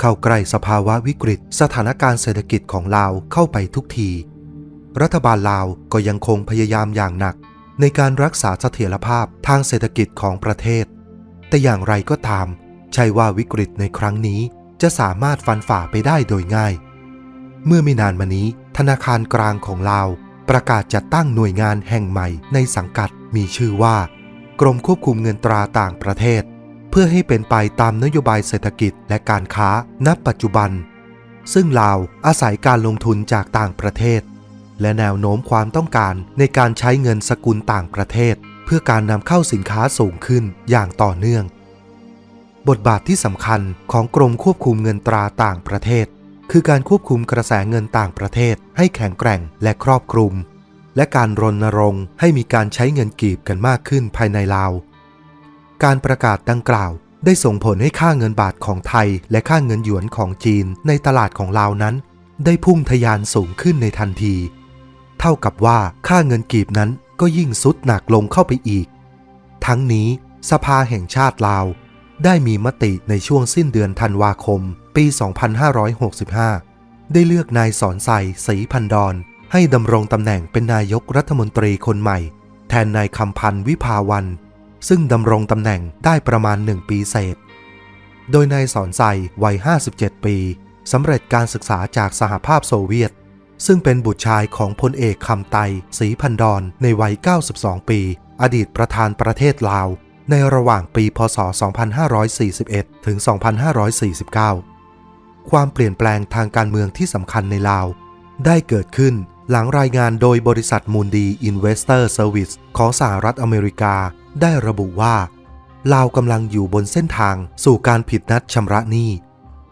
เข้าใกล้สภาวะวิกฤต สถานการณ์เศรษฐกิจของลาวเข้าไปทุกที รัฐบาลลาวก็ยังคงพยายามอย่างหนัก ในการรักษาเสถียรภาพทางเศรษฐกิจของประเทศ แต่อย่างไรก็ตาม ใช่ว่าวิกฤตในครั้งนี้จะสามารถฟันฝ่าไปได้โดยง่าย เมื่อไม่นานมานี้ ธนาคารกลางของลาว ประกาศจัดตั้งหน่วยงานแห่งใหม่ในสังกัดมีชื่อว่า กรมควบคุมเงินตราต่างประเทศ เพื่อให้เป็นไปตามนโยบายเศรษฐกิจและการค้าณปัจจุบัน ซึ่งลาวอาศัยการลงทุนจากต่างประเทศ และแนวโน้มความต้องการในการใช้เงินสกุลต่างประเทศ เพื่อการนำเข้าสินค้าสูงขึ้นอย่างต่อเนื่อง บทบาทที่สำคัญของกรมควบคุมเงินตราต่างประเทศ คือการควบคุมกระแสเงินต่างประเทศ ให้แข็งแกร่งและครอบคลุมและการรณรงค์ให้มีการใช้เงินกีบกันมากขึ้นภายในลาว การประกาศดังกล่าว ได้ส่งผลให้ค่าเงินบาทของไทย และค่าเงินหยวนของจีนในตลาดของลาวนั้น ได้พุ่งทะยานสูงขึ้นในทันที เท่ากับว่าค่าเงินกีบนั้นก็ยิ่งสุดหนักลงเข้าไปอีก ทั้งนี้สภาแห่งชาติลาว ได้มีมติในช่วงสิ้นเดือนธันวาคม ปี 2565 ได้เลือกนายสอนใสศรีพันดอนให้ดำรงตำแหน่งเป็นนายกรัฐมนตรีคนใหม่ แทนนายคำพันธ์วิภาวัน ซึ่งดำรงตำแหน่งได้ประมาณหนึ่งปีเศษ โดยนายสอนใสวัย 57 ปีสำเร็จการศึกษาจากสหภาพโซเวียต ซึ่งเป็นบุตรชายของพลเอกคำไตศรีพันดอนในวัย 92 ปี อดีตประธานประเทศลาว ในระหว่างปีพศ 2541 ถึง 2549 ความเปลี่ยนแปลงทางการเมืองที่สำคัญในลาว ได้เกิดขึ้นหลังรายงานโดยบริษัทมูลดีอินเวสเตอร์เซอร์วิสของสหรัฐอเมริกา ได้ระบุว่า ลาวกำลังอยู่บนเส้นทางสู่การผิดนัดชำระหนี้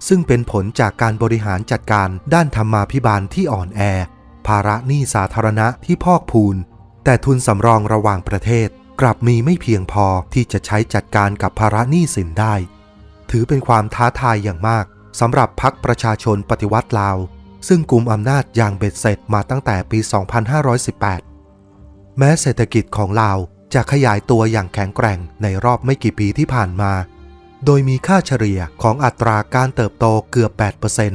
ซึ่งเป็นผลจากการบริหารจัดการด้านธรรมาภิบาลที่อ่อนแอ ภาระหนี้สาธารณะที่พอกพูน แต่ทุนสำรองระหว่างประเทศกลับมีไม่เพียงพอที่จะใช้จัดการกับภาระหนี้สินได้ ถือเป็นความท้าทายอย่างมากสำหรับพรรคประชาชนปฏิวัติลาว ซึ่งกุมอำนาจอย่างเบ็ดเสร็จมาตั้งแต่ปี 2518 แม้เศรษฐกิจของลาว จะขยายตัวอย่างแข็งแกร่งในรอบไม่กี่ปีที่ผ่านมา โดยมีค่าเฉลี่ยของอัตราการเติบโตเกือบ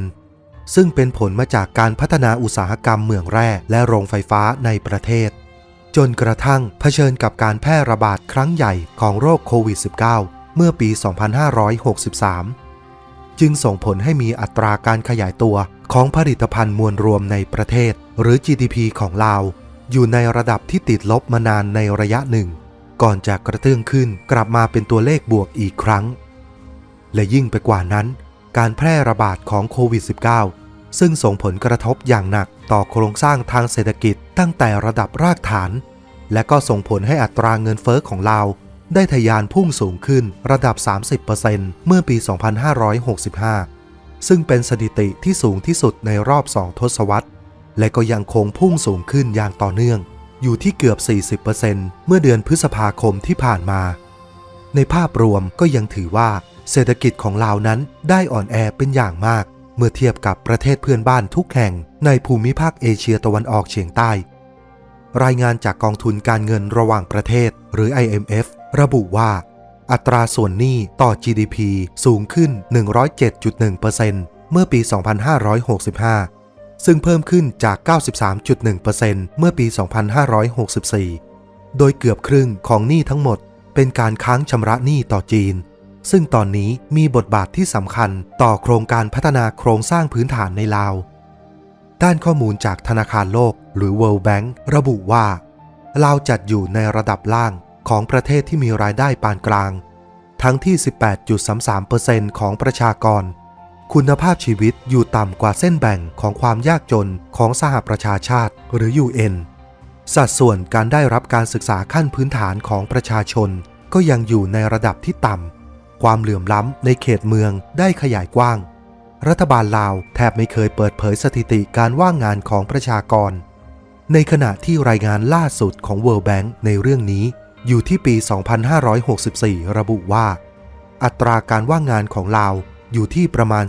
8%ซึ่งเป็นผลมาจากการพัฒนาอุตสาหกรรมเหมืองแร่และโรงไฟฟ้าในประเทศ จนกระทั่งเผชิญกับการแพร่ระบาดครั้งใหญ่ของโรคโควิด -19 เมื่อปี 2563 จึงส่งผลให้มีอัตราการขยายตัวของผลิตภัณฑ์มวลรวมในประเทศ หรือ GDP ของลาว อยู่ในระดับที่ติดลบมานานในระยะหนึ่ง ก่อนจะกระเตื้องขึ้นกลับมาเป็นตัวเลขบวกอีกครั้ง และยิ่งไปกว่านั้น การแพร่ระบาดของโควิด -19 ซึ่งส่งผลกระทบอย่างหนักต่อโครงสร้างทางเศรษฐกิจตั้งแต่ระดับรากฐาน และก็ส่งผลให้อัตราเงินเฟอ้อของลาวได้ทะยานพุ่งสูงขึ้นระดับ 30%เมื่อปี 2565 ซึ่งเป็นสถิติที่สูงที่สุดในรอบสองทศวรรษ และก็ยังคงพุ่งสูงขึ้นอย่างต่อเนื่อง อยู่ที่เกือบ 40%เมื่อเดือนพฤษภาคมที่ผ่านมา ในภาพรวมก็ยังถือว่า เศรษฐกิจของลาวนั้นได้อ่อนแอเป็นอย่างมาก เมื่อเทียบกับประเทศเพื่อนบ้านทุกแห่งในภูมิภาคเอเชียตะวันออกเฉียงใต้ รายงานจากกองทุนการเงินระหว่างประเทศ หรือ IMF ระบุว่า อัตราส่วนหนี้ต่อ GDP สูงขึ้น 107.1%เมื่อปี 2565 ซึ่งเพิ่มขึ้นจาก 93.1%เมื่อปี 2564 โดยเกือบครึ่งของหนี้ทั้งหมดเป็นการค้างชำระหนี้ต่อจีน ซึ่งตอนนี้มีบทบาทที่สำคัญต่อโครงการพัฒนาโครงสร้างพื้นฐานในลาว ด้านข้อมูลจากธนาคารโลกหรือ World Bank ระบุว่าลาวจัดอยู่ในระดับล่างของประเทศที่มีรายได้ปานกลาง ทั้งที่ 18.33%ของประชากร คุณภาพชีวิตอยู่ต่ำกว่าเส้นแบ่งของความยากจนของสหประชาชาติหรือ UN สัดส่วนการได้รับการศึกษาขั้นพื้นฐานของประชาชน ก็ยังอยู่ในระดับที่ต่ำ ความเหลื่อมล้ำในเขตเมืองได้ขยายกว้าง รัฐบาลลาวแทบไม่เคยเปิดเผยสถิติการว่างงานของประชากร ในขณะที่รายงานล่าสุดของ World Bank ในเรื่องนี้ อยู่ที่ปี 2564 ระบุว่า อัตราการว่างงานของลาว อยู่ที่ประมาณ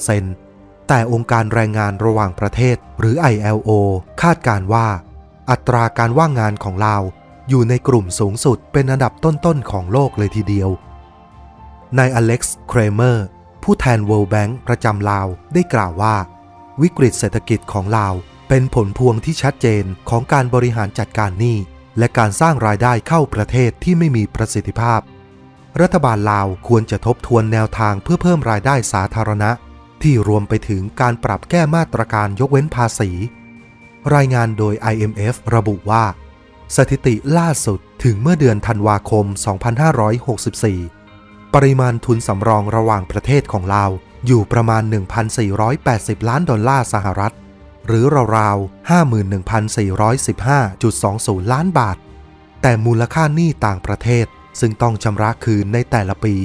3.6%แต่องค์การแรงงานระหว่างประเทศหรือ ILO คาดการว่า อัตราการว่างงานของลาว อยู่ในกลุ่มสูงสุดเป็นอันดับต้นๆของโลกเลยทีเดียวนายอเล็กซ์เครเมอร์ผู้แทน World Bank ประจำลาวได้กล่าวว่า วิกฤตเศรษฐกิจของลาวเป็นผลพวงที่ชัดเจนของการบริหารจัดการหนี้ และการสร้างรายได้เข้าประเทศที่ไม่มีประสิทธิภาพ รัฐบาลลาวควรจะทบทวนแนวทางเพื่อเพิ่มรายได้สาธารณะ ที่รวมไปถึงการปรับแก้มาตรการยกเว้นภาษี รายงานโดย IMF ระบุว่า สถิติล่าสุดถึงเมื่อเดือนธันวาคม 2564 ปริมาณทุนสำรองระหว่างประเทศของลาวอยู่ประมาณ 1,480 ล้านดอลลาร์สหรัฐ หรือราวๆ 51,415.20 ล้านบาท แต่มูลค่าหนี้ต่างประเทศ ซึ่งต้องชำระคืนในแต่ละปี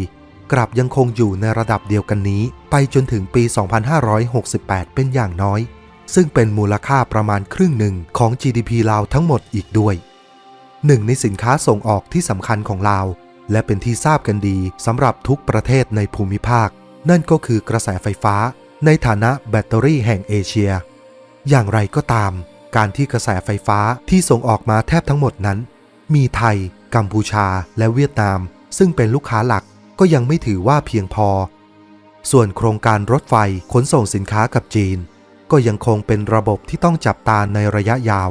กลับยังคงอยู่ในระดับเดียวกันนี้ ไปจนถึงปี 2568 เป็นอย่างน้อย ซึ่งเป็นมูลค่าประมาณครึ่งหนึ่งของ GDP ลาวทั้งหมดอีกด้วยหนึ่งในสินค้าส่งออกที่สำคัญของลาว และเป็นที่ทราบกันดีสำหรับทุกประเทศในภูมิภาค นั่นก็คือกระแสไฟฟ้า ในฐานะแบตเตอรี่แห่งเอเชีย อย่างไรก็ตาม การที่กระแสไฟฟ้าที่ส่งออกมาแทบทั้งหมดนั้น มีไทย กัมพูชาและเวียดนาม ซึ่งเป็นลูกค้าหลักก็ยังไม่ถือว่าเพียงพอ ส่วนโครงการรถไฟขนส่งสินค้ากับจีน ก็ยังคงเป็นระบบที่ต้องจับตาในระยะยาว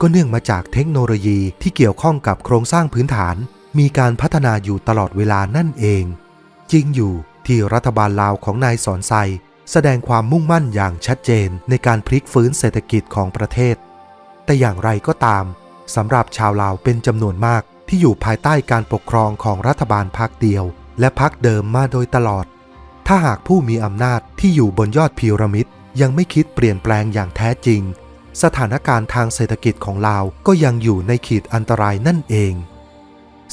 ก็เนื่องมาจากเทคโนโลยีที่เกี่ยวข้องกับโครงสร้างพื้นฐาน มีการพัฒนาอยู่ตลอดเวลานั่นเอง จริงอยู่ที่รัฐบาลลาวของนายสอนไซแสดงความมุ่งมั่นอย่างชัดเจนในการพลิกฟื้นเศรษฐกิจของประเทศ แต่อย่างไรก็ตามสำหรับชาวลาวเป็นจำนวนมาก ที่อยู่ภายใต้การปกครองของรัฐบาลพักเดียว และพักเดิมมาโดยตลอด ถ้าหากผู้มีอำนาจที่อยู่บนยอดพีระมิดยังไม่คิดเปลี่ยนแปลงอย่างแท้จริง สถานการณ์ทางเศรษฐกิจของลาวก็ยังอยู่ในขีดอันตรายนั่นเอง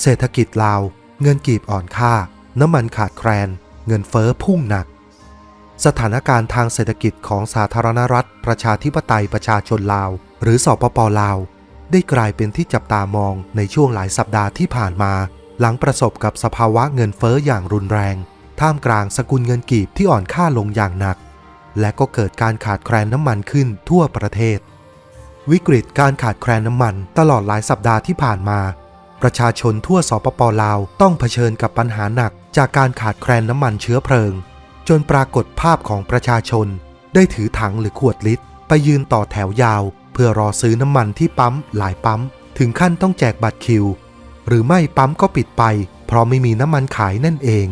เศรษฐกิจลาว เงินกีบอ่อนค่า น้ำมันขาดแคลน เงินเฟ้อพุ่งหนัก สถานการณ์ทางเศรษฐกิจของสาธารณรัฐ ประชาธิปไตยประชาชนลาว หรือสปปลาว ได้กลายเป็นที่จับตามองในช่วงหลายสัปดาห์ที่ผ่านมา หลังประสบกับสภาวะเงินเฟ้ออย่างรุนแรง ท่ามกลางสกุลเงินกีบที่อ่อนค่าลงอย่างหนัก และก็เกิดการขาดแคลนน้ำมันขึ้นทั่วประเทศ วิกฤตการขาดแคลนน้ำมันตลอดหลายสัปดาห์ที่ผ่านมา ประชาชนทั่วสปปลาวต้องเผชิญกับปัญหาหนักจากการขาดแคลนน้ำมันเชื้อเพลิง จนปรากฏภาพของประชาชน ได้ถือถังหรือขวดลิตรไปยืนต่อแถวยาว เพื่อรอซื้อน้ำมันที่ปั๊มหลายปั๊ม ถึงขั้นต้องแจกบัตรคิว หรือไม่ปั๊มก็ปิดไป เพราะไม่มีน้ำมันขายนั่นเอง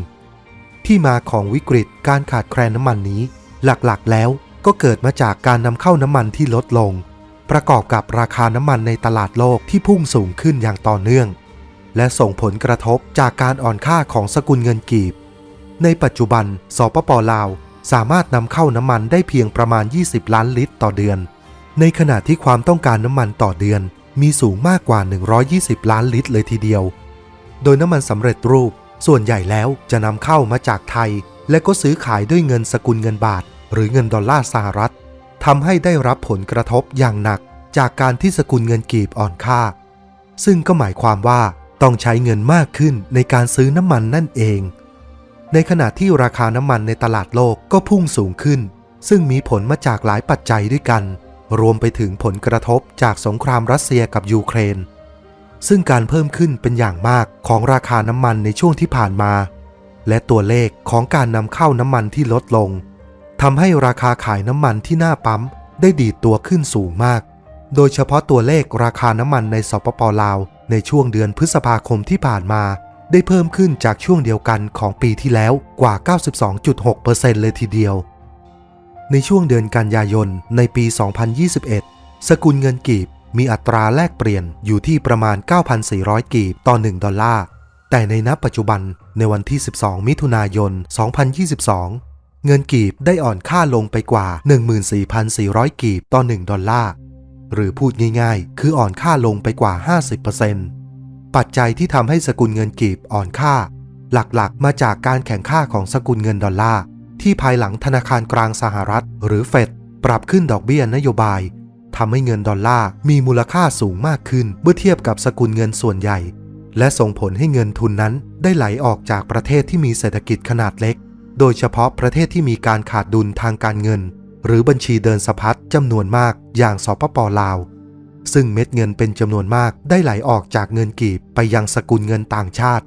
ที่มาของวิกฤตการขาดแคลนน้ำมันนี้ หลักๆแล้วก็เกิดมาจากการนำเข้าน้ำมันที่ลดลง ประกอบกับราคาน้ำมันในตลาดโลกที่พุ่งสูงขึ้นอย่างต่อเนื่อง และส่งผลกระทบจากการอ่อนค่าของสกุลเงินกีบ ในปัจจุบันสปปลาวสามารถนำเข้าน้ำมันได้เพียงประมาณ 20 ล้านลิตรต่อเดือน ในขณะที่ความต้องการน้ำมันต่อเดือนมีสูงมากกว่า 120 ล้านลิตรเลยทีเดียว โดยน้ำมันสำเร็จรูปส่วนใหญ่แล้วจะนำเข้ามาจากไทย และก็ซื้อขายด้วยเงินสกุลเงินบาท หรือเงินดอลลาร์สหรัฐทำให้ได้รับผลกระทบอย่างหนักจากการที่สกุลเงินกีบอ่อนค่า ซึ่งก็หมายความว่าต้องใช้เงินมากขึ้นในการซื้อน้ำมันนั่นเอง ในขณะที่ราคาน้ำมันในตลาดโลกก็พุ่งสูงขึ้น ซึ่งมีผลมาจากหลายปัจจัยด้วยกัน รวมไปถึงผลกระทบจากสงครามรัสเซียกับยูเครน ซึ่งการเพิ่มขึ้นเป็นอย่างมากของราคาน้ำมันในช่วงที่ผ่านมา และตัวเลขของการนำเข้าน้ำมันที่ลดลงทำให้ราคาขายน้ำมันที่หน้าปั๊มได้ดีดตัวขึ้นสูงมาก โดยเฉพาะตัวเลขราคาน้ำมันในสปปลาวในช่วงเดือนพฤษภาคมที่ผ่านมา ได้เพิ่มขึ้นจากช่วงเดียวกันของปีที่แล้วกว่า 92.6%เลยทีเดียว ในช่วงเดือนกันยายนในปี 2021 สกุลเงินกีบมีอัตราแลกเปลี่ยนอยู่ที่ประมาณ 9,400 กีบต่อ 1 ดอลลาร์ แต่ในนับปัจจุบันในวันที่ 12 มิถุนายน 2022 เงินกีบได้อ่อนค่าลงไปกว่า 14,400 กีบต่อ 1 ดอลลาร์ หรือพูดง่ายๆ คืออ่อนค่าลงไปกว่า 50%ปัจจัยที่ทำให้สกุลเงินกีบอ่อนค่า หลักๆ มาจากการแข่งค่าของสกุลเงินดอลลาร์ ที่ภายหลังธนาคารกลางสหรัฐ หรือเฟดปรับขึ้นดอกเบี้ยนโยบายทำให้เงินดอลลาร์มีมูลค่าสูงมากขึ้นเมื่อเทียบกับสกุลเงินส่วนใหญ่ และส่งผลให้เงินทุนนั้นได้ไหลออกจากประเทศที่มีเศรษฐกิจขนาดเล็ก โดยเฉพาะประเทศที่มีการขาดดุลทางการเงิน หรือบัญชีเดินสะพัดจำนวนมากอย่างสปปลาว ซึ่งเม็ดเงินเป็นจำนวนมากได้ไหลออกจากเงินกีบไปยังสกุลเงินต่างชาติ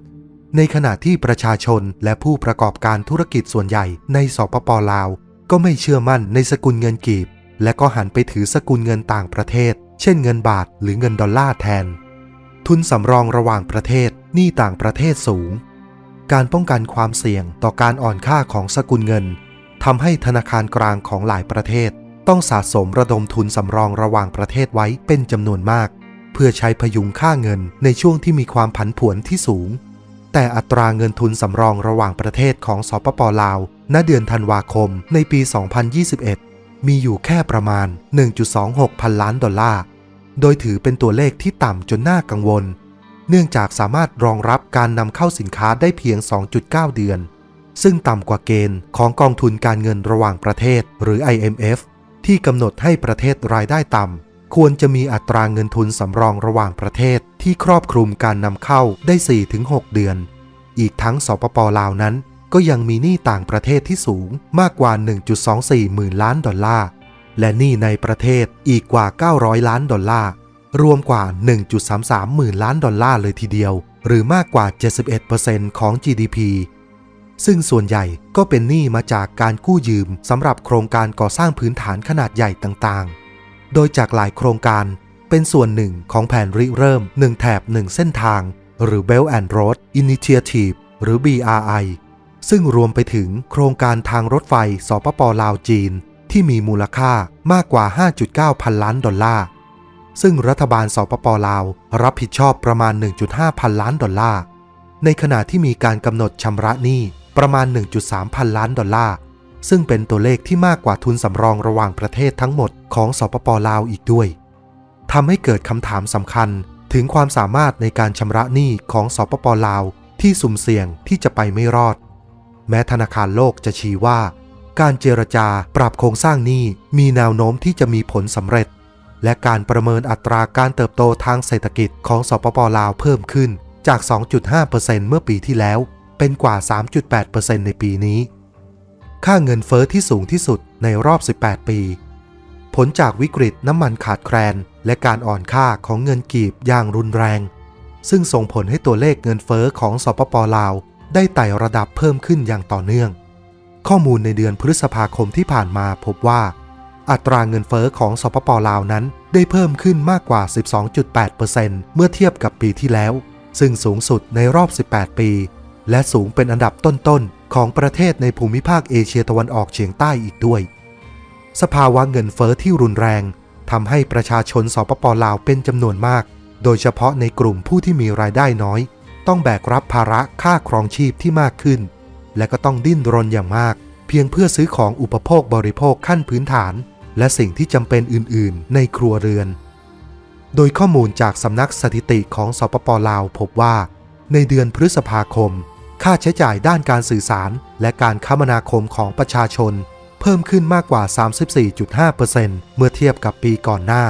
ในขณะที่ประชาชนและผู้ประกอบการธุรกิจส่วนใหญ่ในสปปลาว ก็ไม่เชื่อมั่นในสกุลเงินกีบ และก็หันไปถือสกุลเงินต่างประเทศ เช่นเงินบาทหรือเงินดอลลาร์แทน ทุนสำรองระหว่างประเทศหนี้ต่างประเทศสูง การป้องกันความเสี่ยงต่อการอ่อนค่าของสกุลเงินทำให้ธนาคารกลางของหลายประเทศ ต้องสะสมระดมทุนสำรองระหว่างประเทศไว้เป็นจำนวนมาก เพื่อใช้พยุงค่าเงินในช่วงที่มีความผันผวนที่สูง แต่อัตราเงินทุนสำรองระหว่างประเทศของสปปลาว ณเดือนธันวาคมในปี 2021 มีอยู่แค่ประมาณ 1.26 พันล้านดอลลาร์ โดยถือเป็นตัวเลขที่ต่ำจนน่ากังวล เนื่องจากสามารถรองรับการนำเข้าสินค้าได้เพียง 2.9 เดือน ซึ่งต่ำกว่าเกณฑ์ของกองทุนการเงินระหว่างประเทศหรือ IMF ที่กำหนดให้ประเทศรายได้ต่ำ ควรจะมีอัตราเงินทุนสำรองระหว่างประเทศที่ครอบคลุมการนำเข้าได้ 4-6 เดือน อีกทั้งสปปลาวนั้น ก็ยังมีหนี้ต่างประเทศที่สูงมากกว่า 1.24 หมื่นล้านดอลลาร์ และหนี้ในประเทศอีกกว่า 900 ล้านดอลลาร์ รวมกว่า 1.33 หมื่นล้านดอลลาร์เลยทีเดียว หรือมากกว่า 71%ของ GDP ซึ่งส่วนใหญ่ก็เป็นหนี้มาจากการกู้ยืมสำหรับโครงการก่อสร้างพื้นฐานขนาดใหญ่ต่างๆ โดยจากหลายโครงการเป็นส่วนหนึ่งของแผนริเริ่ม 1 แถบ 1 เส้นทาง หรือ Belt and Road Initiative หรือ BRI ซึ่งรวมไปถึงโครงการทางรถไฟสปปลาวจีน ที่มีมูลค่ามากกว่า 5.9 พันล้านดอลลาร์ ซึ่งรัฐบาลสปปลาว รับผิดชอบประมาณ 1.5 พันล้านดอลลาร์ ในขณะที่มีการกำหนดชำระหนี้ประมาณ 1.3 พันล้านดอลลาร์ ซึ่งเป็นตัวเลขที่มากกว่าทุนสำรองระหว่างประเทศทั้งหมดของสปปลาวอีกด้วยทำให้เกิดคำถามสำคัญถึงความสามารถในการชำระหนี้ของสปปลาวที่สุ่มเสี่ยงที่จะไปไม่รอด แม้ธนาคารโลกจะชี้ว่า การเจรจาปรับโครงสร้างหนี้มีแนวโน้มที่จะมีผลสำเร็จ และการประเมินอัตราการเติบโตทางเศรษฐกิจของสปปลาวเพิ่มขึ้นจาก 2.5%เมื่อปีที่แล้ว เป็นกว่า 3.8%ในปีนี้ ค่าเงินเฟอ้อที่สูงที่สุดในรอบ 18 ปี ผลจากวิกฤตน้ำมันขาดแคลน และการอ่อนค่าของเงินกีบอย่างรุนแรง ซึ่งส่งผลให้ตัวเลขเงินเฟอ้อของสปปลาว ได้ไต่ระดับเพิ่มขึ้นอย่างต่อเนื่อง ข้อมูลในเดือนพฤษภาคมที่ผ่านมาพบว่า อัตราเงินเฟอ้อของสปปลาวนั้นได้เพิ่มขึ้นมากกว่า 12.8%เมื่อเทียบกับปีที่แล้ว ซึ่งสูงสุดในรอบ 18 ปี และสูงเป็นอันดับต้นๆ ของประเทศในภูมิภาคเอเชียตะวันออกเฉียงใต้อีกด้วย สภาวะเงินเฟอ้อที่รุนแรงทำให้ประชาชนสปปลาวเป็นจำนวนมาก โดยเฉพาะในกลุ่มผู้ที่มีรายได้น้อย ต้องแบกรับภาระค่าครองชีพที่มากขึ้น และก็ต้องดิ้นรนอย่างมาก เพียงเพื่อซื้อของอุปโภคบริโภคขั้นพื้นฐาน และสิ่งที่จำเป็นอื่น ๆ ในครัวเรือน โดยข้อมูลจากสำนักสถิติของสปปลาวพบว่า ในเดือนพฤษภาคม ค่าใช้จ่ายด้านการสื่อสาร และการคมนาคมของประชาชน เพิ่มขึ้นมากกว่า 34.5%เมื่อเทียบกับปีก่อนหน้า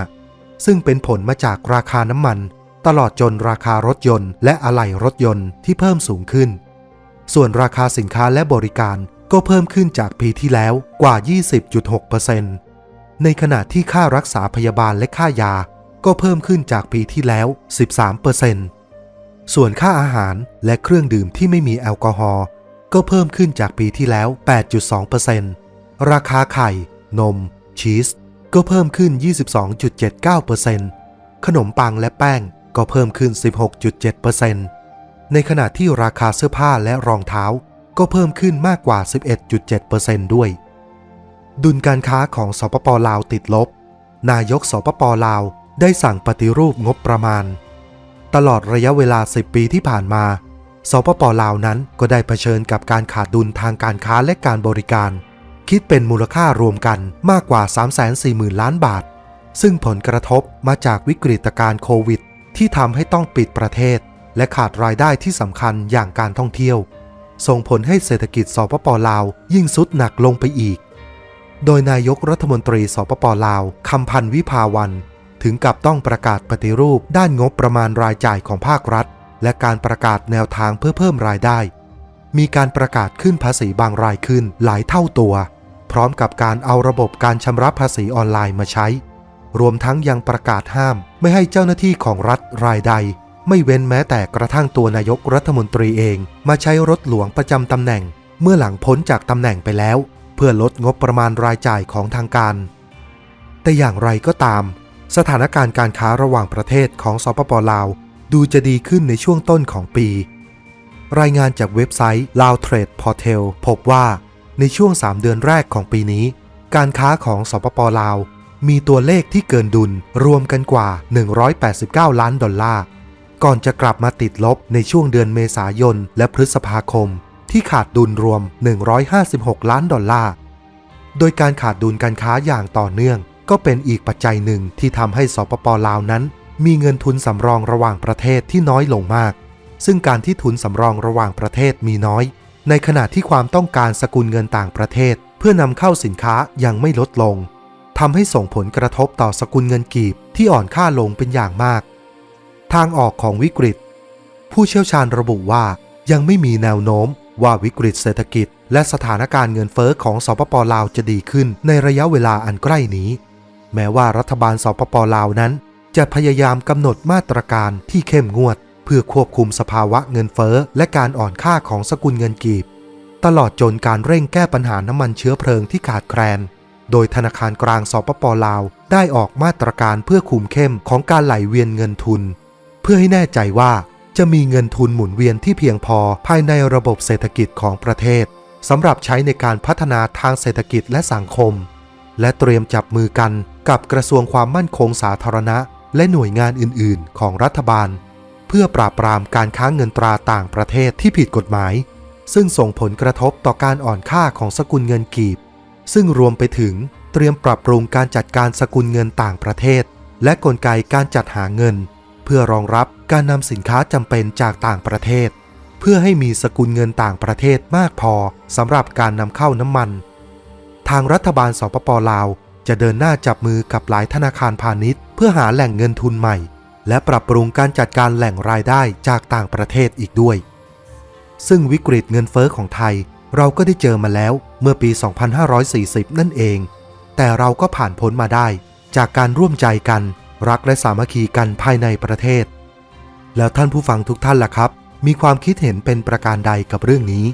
ซึ่งเป็นผลมาจากราคาน้ำมัน ตลอดจนราคารถยนต์และอะไหล่รถยนต์ที่เพิ่มสูงขึ้น ส่วนราคาสินค้าและบริการก็เพิ่มขึ้นจากปีที่แล้วกว่า 20.6%ในขณะที่ค่ารักษาพยาบาลและค่ายา ก็เพิ่มขึ้นจากปีที่แล้ว 13% ส่วนค่าอาหารและเครื่องดื่มที่ไม่มีแอลกอฮอล์ก็เพิ่มขึ้นจากปีที่แล้ว 8.2%ราคาไข่ นม ชีส ก็เพิ่มขึ้น 22.79%ขนมปังและแป้งก็เพิ่มขึ้น 16.7%ในขณะที่ราคาเสื้อผ้าและรองเท้า ก็เพิ่มขึ้นมากกว่า 11.7%ด้วย ดุลการค้าของสปปลาวติดลบ นายกสปปลาวได้สั่งปฏิรูปงบประมาณ ตลอดระยะเวลา 10 ปีที่ผ่านมา สปปลาวนั้นก็ได้เผชิญกับการขาดดุลทางการค้าและการบริการ คิดเป็นมูลค่ารวมกันมากกว่า 340,000 ล้านบาท ซึ่งผลกระทบมาจากวิกฤตการณ์โควิด ที่ทำให้ต้องปิดประเทศ และขาดรายได้ที่สำคัญอย่างการท่องเที่ยว ส่งผลให้เศรษฐกิจสปปลาว ยิ่งสุดหนักลงไปอีก โดยนายกรัฐมนตรีสปปลาวคำพันธ์วิภาวัน ถึงกับต้องประกาศปฏิรูปด้านงบประมาณรายจ่ายของภาครัฐ และการประกาศแนวทางเพื่อเพิ่มรายได้ มีการประกาศขึ้นภาษีบางรายขึ้นหลายเท่าตัว พร้อมกับการเอาระบบการชำระภาษีออนไลน์มาใช้ รวมทั้งยังประกาศห้าม ไม่ให้เจ้าหน้าที่ของรัฐรายใด ไม่เว้นแม้แต่กระทั่งตัวนายกรัฐมนตรีเอง มาใช้รถหลวงประจำตำแหน่ง เมื่อหลังพ้นจากตำแหน่งไปแล้ว เพื่อลดงบประมาณรายจ่ายของทางการ แต่อย่างไรก็ตาม สถานการณ์การค้าระหว่างประเทศของสปปลาว ดูจะดีขึ้นในช่วงต้นของปี รายงานจากเว็บไซต์ Lao Trade Portal พบว่า ในช่วง 3 เดือนแรกของปีนี้ การค้าของสปปลาว มีตัวเลขที่เกินดุลรวมกันกว่า 189 ล้านดอลลาร์ ก่อนจะกลับมาติดลบในช่วงเดือนเมษายนและพฤษภาคม ที่ขาดดุลรวม 156 ล้านดอลลาร์ โดยการขาดดุลการค้าอย่างต่อเนื่อง ก็เป็นอีกปัจจัยหนึ่งที่ทำให้สปปลาวนั้น มีเงินทุนสำรองระหว่างประเทศที่น้อยลงมาก ซึ่งการที่ทุนสำรองระหว่างประเทศมีน้อย ในขณะที่ความต้องการสกุลเงินต่างประเทศ เพื่อนำเข้าสินค้ายังไม่ลดลงทำให้ส่งผลกระทบต่อสกุลเงินกีบที่อ่อนค่าลงเป็นอย่างมาก ทางออกของวิกฤต ผู้เชี่ยวชาญระบุว่ายังไม่มีแนวโน้มว่าวิกฤตเศรษฐกิจ และสถานการณ์เงินเฟอ้อของสปปลาวจะดีขึ้นในระยะเวลาอันใกล้นี้ แม้ว่ารัฐบาลสปปลาวนั้น จะพยายามกำหนดมาตรการที่เข้มงวด เพื่อควบคุมสภาวะเงินเฟอ้อ และการอ่อนค่าของสกุลเงินกีบ ตลอดจนการเร่งแก้ปัญหาน้ำมันเชื้อเพลิงที่ขาดแคลน โดยธนาคารกลางสปปลาว ได้ออกมาตรการเพื่อคุมเข้มของการไหลเวียนเงินทุน เพื่อให้แน่ใจว่าจะมีเงินทุนหมุนเวียนที่เพียงพอภายในระบบเศรษฐกิจของประเทศสำหรับใช้ในการพัฒนาทางเศรษฐกิจและสังคม และเตรียมจับมือกันกับกระทรวงความมั่นคงสาธารณะ และหน่วยงานอื่น ๆ ของรัฐบาล เพื่อปราบปรามการค้างเงินตราต่างประเทศที่ผิดกฎหมาย ซึ่งส่งผลกระทบต่อการอ่อนค่าของสกุลเงินกีบ ซึ่งรวมไปถึงเตรียมปรับปรุงการจัดการสกุลเงินต่างประเทศ และกลไกการจัดหาเงิน เพื่อรองรับการนำสินค้าจำเป็นจากต่างประเทศ เพื่อให้มีสกุลเงินต่างประเทศมากพอสำหรับการนำเข้าน้ำมัน ทางรัฐบาลสปปลาว จะเดินหน้าจับมือกับหลายธนาคารพาณิชย์ เพื่อหาแหล่งเงินทุนใหม่ และปรับปรุงการจัดการแหล่งรายได้จากต่างประเทศอีกด้วย ซึ่งวิกฤตเงินเฟอ้อของไทย เราก็ได้เจอมาแล้วเมื่อปี 2540 นั่นเอง แต่เราก็ผ่านพ้นมาได้ จากการร่วมใจกัน รักและสามัคคีกันภายในประเทศ แล้วท่านผู้ฟังทุกท่านล่ะครับ มีความคิดเห็นเป็นประการใดกับเรื่องนี้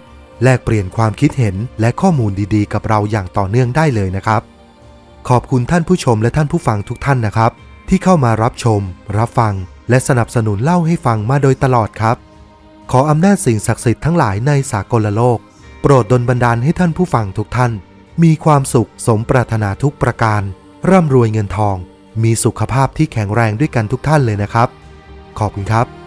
แลกเปลี่ยนความคิดเห็นและข้อมูลดีๆ กับเราอย่างต่อเนื่องได้เลยนะครับ ขอบคุณท่านผู้ชมและท่านผู้ฟังทุกท่านนะครับ ที่เข้ามารับชม รับฟัง และสนับสนุนเล่าให้ฟังมาโดยตลอดครับ ขออำนาจสิ่งศักดิ์สิทธิ์ทั้งหลายในสากลโลก โปรดดลบันดาลให้ท่านผู้ฟังทุกท่าน มีความสุขสมปรารถนาทุกประการ ร่ำรวยเงินทอง มีสุขภาพที่แข็งแรงด้วยกันทุกท่านเลยนะครับ ขอบคุณครับ